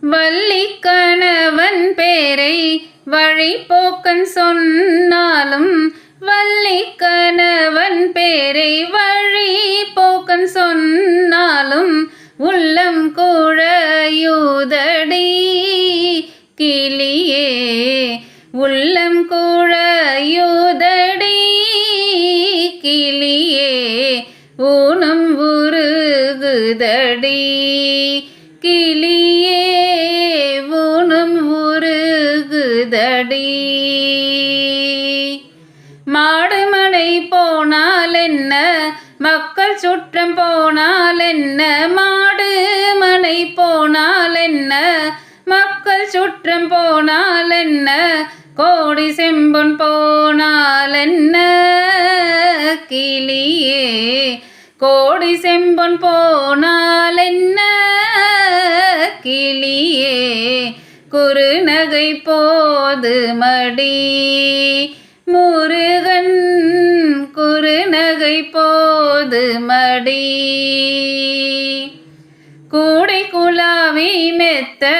வள்ளி கணவன் பேரை வழிபோக்கன் சொன்னாலும் வள்ளி கணவன் பேரை வழி போக்கன் சொன்னாலும் உள்ளம் குழையுதடி. கிளியே உள்ளம் குழையுதடி. கிளியே ஊனம் உருகுதடி. உருகுதடி மாடு மடை போனால் என்ன மக்கள் சுற்றம் போனால் என்ன மாடு மனை போனால் என்ன மக்கள் சுற்றம் போனால் என்ன கோடி செம்பொன் போனால் என்ன கிளியே கோடி செம்பொன் போனால் என்ன கிளியே குரு குறுநகை போது மடி. முருகன் குறுநகை போது மடி. கூடை குலாவி மெத்த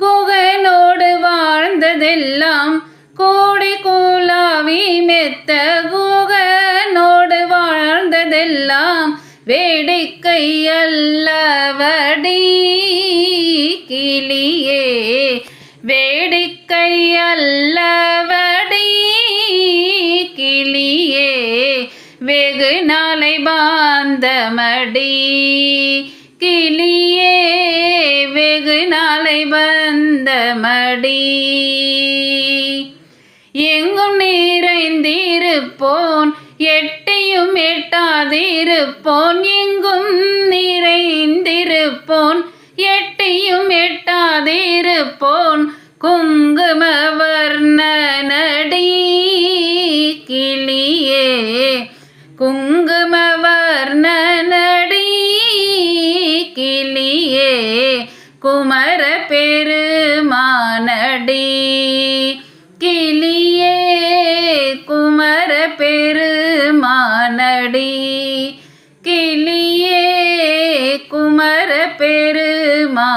குகனோடு வாழ்ந்ததெல்லாம் கூடை குலாவி மெத்த குகனோடு வாழ்ந்ததெல்லாம் வேடிக்கை அல்லவடி. கிளியே வேடிக்கை அல்லவடி கிளியே வெகு நாளை பாந்தமடி கிளியே வெகு நாளை வந்தமடி. எங்கும் நிறைந்திருப்போன் எட்டியும் எட்டாதிருப்போன். எங்கும் நிறைந்திருப்போன் எட்டியும் போன் குங்கும வர்ணனடி கிளியே. குங்கும வர்ணனடி கிளியே. குமர பெருமானடி கிளியே. குமர பெருமானடி கிளி பெருமானடி.